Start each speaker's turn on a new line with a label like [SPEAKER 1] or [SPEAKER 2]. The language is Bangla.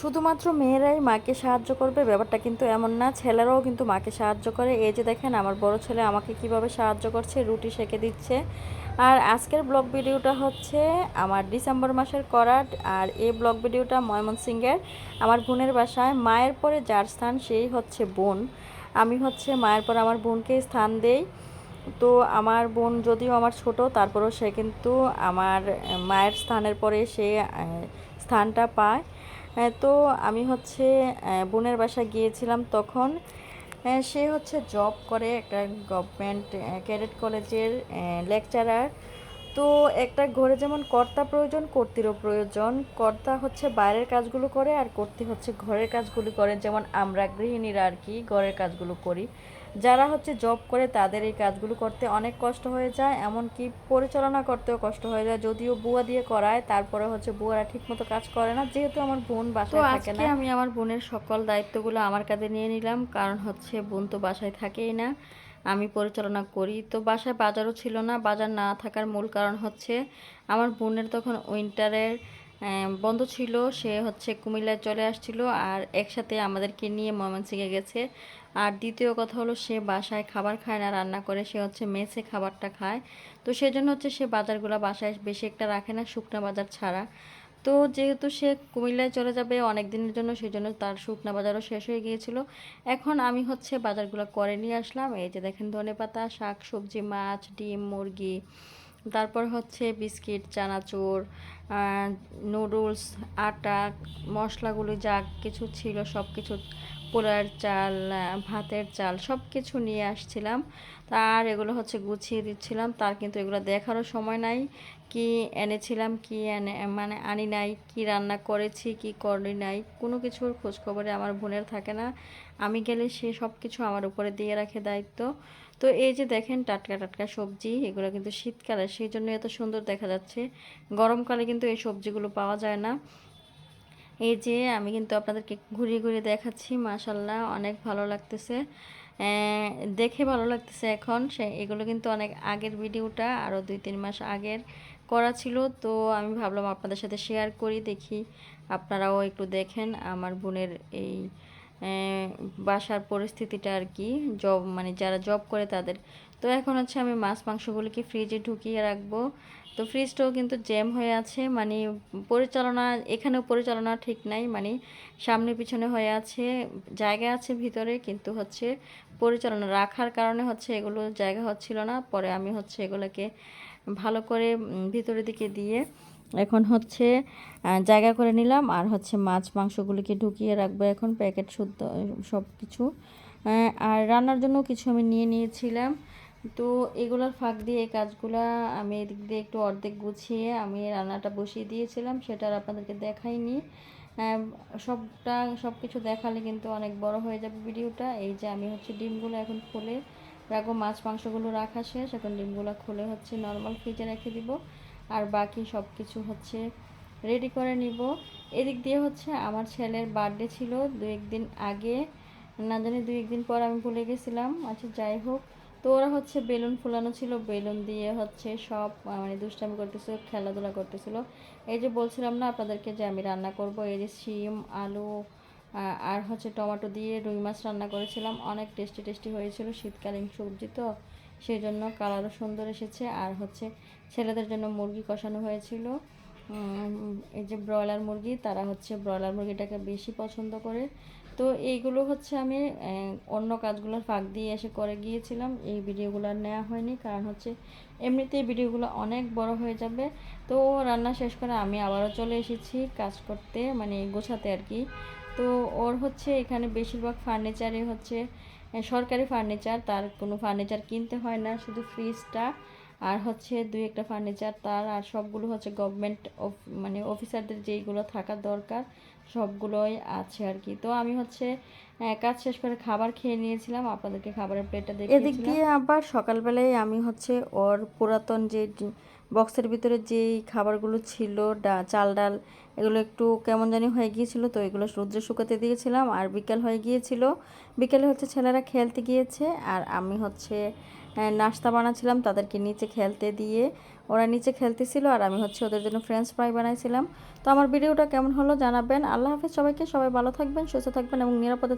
[SPEAKER 1] শুধুমাত্র মেয়েরাই মাকে সাহায্য করবে, ব্যাপারটা কিন্তু এমন না। ছেলেরাও কিন্তু মাকে সাহায্য করে। এই যে দেখেন, আমার বড় ছেলে আমাকে কীভাবে সাহায্য করছে, রুটি সেকে দিচ্ছে। আর আজকের ব্লগ ভিডিওটা হচ্ছে আমার ডিসেম্বর মাসের করাট, আর এই ব্লগ ভিডিওটা ময়মনসিংহের, আমার বোনের বাসায়। মায়ের পরে যার স্থান, সেই হচ্ছে বোন। আমি হচ্ছে মায়ের পর আমার বোনকে স্থান দেই। তো আমার বোন যদিও আমার ছোট, তারপরেও সে কিন্তু আমার মায়ের স্থানের পরে সে স্থানটা পায়। তো আমি হচ্ছে বোনের বাসায় গিয়েছিলাম তখন। সে হচ্ছে জব করে একটা গভর্নমেন্ট ক্যাডেট কলেজের লেকচারার তো একটা ঘরে যেমন কর্তা প্রয়োজন কর্তীরও প্রয়োজন। কর্তা হচ্ছে বাইরের কাজগুলো করে আর কর্তী হচ্ছে ঘরের কাজগুলো করে। যেমন আমরা গৃহিণীরা আর কি ঘরের কাজগুলো করি। যারা হচ্ছে জব করে তাদের এই কাজগুলো করতে অনেক কষ্ট হয়ে যায়। এমনকি পরিচালনা করতেও কষ্ট হয়ে যায়। যদিও বুয়া দিয়ে করায় তারপরে হচ্ছে বুয়ারা ঠিকমতো কাজ করে না। যেহেতু আমার বোন বাসায় থাকে না। আমি আমার বোনের সকল দায়িত্বগুলো আমার কাছে নিয়ে নিলাম। কারণ হচ্ছে বোন তো বাসায় থাকেই না। আমি পরিচালনা করি। তো বাসায় বাজারও ছিল না, বাজার না থাকার মূল কারণ হচ্ছে আমার বোনের তখন উইন্টারের বন্ধ ছিল, সে হচ্ছে কুমিল্লায় চলে আসছিল আর একসাথে আমাদেরকে নিয়ে ময়মনসিংহে গেছে। আর দ্বিতীয় কথা হলো সে বাসায় খাবার খায় না, রান্না করে, সে হচ্ছে মেসে খাবারটা খায়। তো সেজন্য হচ্ছে সে বাজারগুলো বাসায় বেশি একটা রাখে না, শুকনা বাজার ছাড়া। তো যেহেতু সে কুমিল্লায় চলে যাবে অনেক দিনের জন্য সেই জন্য তার শুকনা বাজারও শেষ হয়ে গিয়েছিল। এখন আমি হচ্ছে বাজারগুলো করে নিয়ে আসলাম। এই যে দেখেন ধনে পাতা, শাক, সবজি, মাছ, ডিম, মুরগি, তারপর হচ্ছে বিস্কিট, চানাচুর নুডলস, আটা, মশলাগুলো যা কিছু ছিল সব কিছু পোলার চাল ভাতের চাল সব কিছু নিয়ে আসছিলাম। তার এগুলো হচ্ছে গুছিয়ে দিচ্ছিলাম। তার কিন্তু এগুলো দেখারও সময় নাই। কি এনেছিলাম, কি এনে মানে আনি নাই, কি রান্না করেছি, কি করি নাই, কোনো কিছুর খোঁজখবরে আমার বোনের থাকে না। আমি গেলে সে সব কিছু আমার উপরে দিয়ে রাখে দায়িত্ব। তো এই যে দেখেন টাটকা টাটকা সবজি, এগুলো কিন্তু শীতকালে, সেই জন্য এত সুন্দর দেখা যাচ্ছে। গরমকালে কিন্তু এই সবজিগুলো পাওয়া যায় না। এই যে আমি কিন্তু আপনাদেরকে ঘুরিয়ে ঘুরিয়ে দেখাচ্ছি মাশাল্লাহ অনেক ভালো লাগতেছে। দেখে ভালো লাগতেছে এখন। সে, এগুলো কিন্তু অনেক আগের ভিডিওটা আরও দুই তিন মাস আগের করা ছিল। তো আমি ভাবলাম আপনাদের সাথে শেয়ার করি, দেখি আপনারাও একটু দেখেন আমার বোনের এই বাসার পরিস্থিতিটা আর কি। জব মানে যারা জব করে তাদের। তো এখন হচ্ছে আমি মাছ, মাংসগুলিকে ফ্রিজে ঢুকিয়ে রাখব। তো ফ্রিজটাও কিন্তু জ্যাম হয়ে আছে। মানে পরিচালনা, এখানেও পরিচালনা ঠিক নাই মানে সামনে পিছনে হয়ে আছে, জায়গা আছে ভিতরে, কিন্তু হচ্ছে পরিচালনা রাখার কারণে হচ্ছে এগুলো জায়গা হচ্ছিল না। পরে আমি হচ্ছে এগুলোকে ভালো করে ভিতরের দিকে দিয়ে এখন হচ্ছে জায়গা করে নিলাম। আর হচ্ছে মাছ, মাংসগুলিকে ঢুকিয়ে রাখব এখন, প্যাকেট, শুদ্ধ সব কিছু আর রান্নার জন্য কিছু আমি নিয়ে নিয়েছিলাম। তো এগুলোর ফাঁক দিয়ে এই কাজগুলা আমি এদিক দিয়ে একটু অর্ধেক গুছিয়ে আমি রান্নাটা বসিয়ে দিয়েছিলাম, সেটা আর আপনাদেরকে দেখাইনি। সবটা সব কিছু দেখালে কিন্তু অনেক বড় হয়ে যাবে ভিডিওটা। এই যে আমি হচ্ছে ডিমগুলো এখন খুলে রাখব, মাছ, মাংসগুলো রাখা শেষ। এখন ডিমগুলো খুলে হচ্ছে নর্মাল ফ্রিজে রেখে দিব। আর বাকি সব কিছু হচ্ছে রেডি করে নিব। এদিক দিয়ে হচ্ছে আমার ছেলের বার্থডে ছিল দু একদিন আগে। না জানি দু একদিন পর আমি ভুলে গেছিলাম। আচ্ছা যাই হোক। তো ওরা হচ্ছে বেলুন ফুলানো ছিল, বেলুন দিয়ে হচ্ছে সব মানে দুষ্টামি করতেছিল, খেলাধুলা করতেছিল। এই যে বলছিলাম না আপনাদেরকে যে আমি রান্না করব, এই যে শিম, আলু আর হচ্ছে টমেটো দিয়ে রুই মাছ রান্না করেছিলাম। অনেক টেস্টি টেস্টি হয়েছিল, শীতকালীন সবজি তো। সেই জন্য কালারও সুন্দর এসেছে। আর হচ্ছে ছেলেদের জন্য মুরগি কষানো হয়েছিল। এই যে ব্রয়লার মুরগি, তারা হচ্ছে ব্রয়লার মুরগিটাকে বেশি পছন্দ করে। তো এইগুলো হচ্ছে আমি অন্য কাজগুলো ফাঁক দিয়ে এসে করে গিয়েছিলাম। এই ভিডিওগুলো নেওয়া হয়নি, কারণ হচ্ছে এমনিতেই ভিডিওগুলো অনেক বড় হয়ে যাবে। তো রান্না শেষ করে আমি আবারও চলে এসেছি কাজ করতে মানে গোছাতে আর কি। তো ওর হচ্ছে এখানে বেশিরভাগ ফার্নিচারই হচ্ছে সরকারি ফার্নিচার তার কোনো ফার্নিচার কিনতে হয় না, শুধু ফ্রিজটা আর হচ্ছে দুই একটা ফার্নিচার তার আর সবগুলো হচ্ছে গভর্নমেন্ট মানে অফিসারদের যেইগুলো থাকার দরকার সবগুলোই আছে আর কি। তো আমি হচ্ছে কাজ শেষ করে খাবার খেয়ে নিয়েছিলাম, আপনাদেরকে খাবারের প্লেটটা দেখে এদিক দিয়ে আবার সকালবেলায় আমি হচ্ছে ওর পুরাতন যে বক্সের ভিতরে যেই খাবারগুলো ছিল, ডা, চাল, ডাল, এগুলো একটু কেমন জানি হয়ে গিয়েছিল, তো এগুলো রৌদ্রে শুকাতে দিয়েছিলাম। আর বিকেল হয়ে গিয়েছিল, বিকেলে হচ্ছে ছেলেরা খেলতে গিয়েছে, আর আমি হচ্ছে নাস্তা বানাচ্ছিলাম তাদেরকে নিচে খেলতে দিয়ে। ওরা নিচে খেলতেছিল আর আমি হচ্ছে ওদের জন্য ফ্রেঞ্চ ফ্রাই বানাইছিলাম। তো আমার ভিডিওটা কেমন হলো জানাবেন। আল্লাহ হাফিজ সবাইকে, সবাই ভালো থাকবেন, সুস্থ থাকবেন এবং নিরাপদে